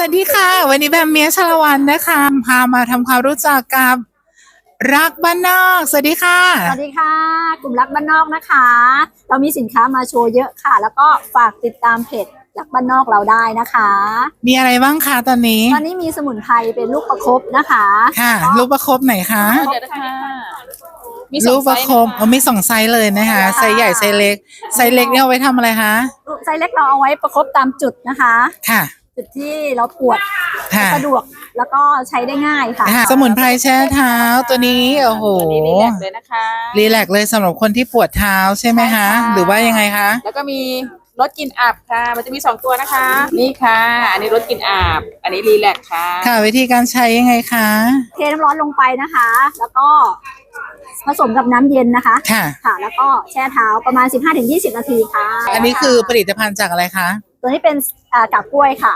วัสดีค่ะ วันนี้แบมเมียชลวันนะคะพามาทำความรู้จักกับรักบ้านนอก สวัสดีค่ะ สวัสดีค่ะ กลุ่มรักบ้านนอกนะคะ เรามีสินค้ามาโชว์เยอะค่ะ แล้วก็ฝากติดตามเพจรักบ้านนอกเราได้นะคะ มีอะไรบ้างคะตอนนี้ ตอนนี้มีสมุนไพรเป็นลูกประคบนะคะ ค่ะรูปประคบไหนคะเดี๋ยวนะคะมีสรูอปงไซประส์คบนะเอามีสองไซส์เลยนะคะไซส์ใหญ่ไซส์เล็กไซส์เล็กเนี่ยเอาไว้ทำอะไรคะไซส์เล็กเราเอาไว้ประคบตามจุดนะคะ ค่ะ จุดที่เราปวดค่ะ สะดวกแล้วก็ใช้ได้ง่ายค่ะค่ะ สมุนไพรแช่เท้าตัวนี้โอ้โหตัวนี้รีแลกซ์เลยนะคะ รีแลกซ์เลยสำหรับคนที่ปวดเท้าใช่ไหมคะใช่ค่ะ หรือว่ายังไงคะ แล้วก็มีรสกลิ่นอับค่ะ มันจะมีสองตัวนะคะ นี่ค่ะ อันนี้รสกลิ่นอับอันนี้รีแลกซ์ค่ะ ค่ะวิธีการใช้ยังไงคะ เทน้ำร้อนลงไปนะคะ แล้วก็ผสมกับน้ำเย็นนะคะ ค่ะ ค่ะ แล้วก็แช่เท้าประมาณ 15-20 นาทีค่ะ อันนี้คือผลิตภัณฑ์จากอะไรคะ ตัวที่เป็นกากาบกล้วยค่ะ